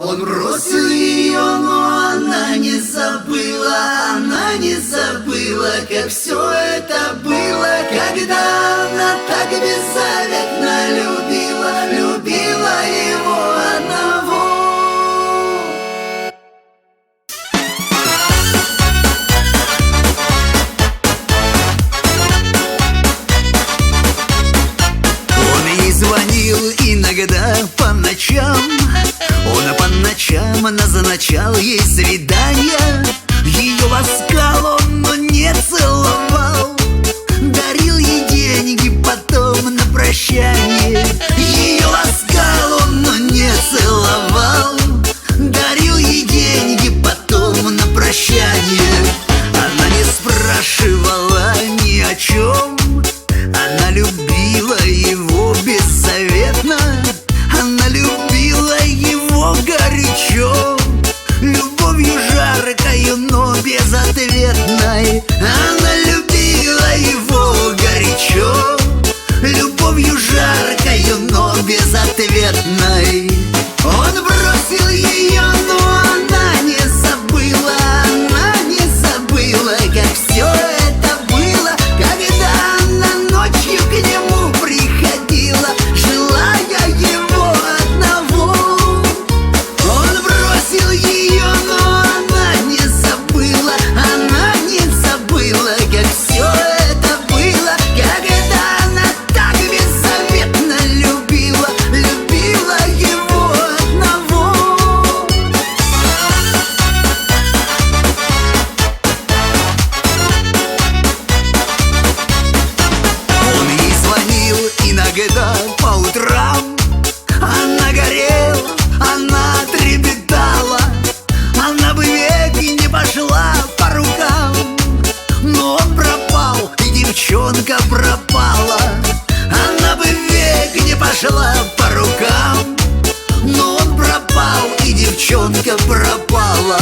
Он бросил ее, но она не забыла, она не забыла, как все это было, когда она так беззаветно любила, любила его одного. Он ей звонил иногда по ночам назначал ей свидания Ее ласкал он, но не целовал. Дарил ей деньги потом на прощание. Ее ласкал он, но не целовал. Дарил ей деньги потом на прощание. Она не спрашивала ни о чем. Она любила его беззаветно Она любила его горячо I девчонка пропала. Она бы век не пошла по рукам. Но он пропал, и девчонка пропала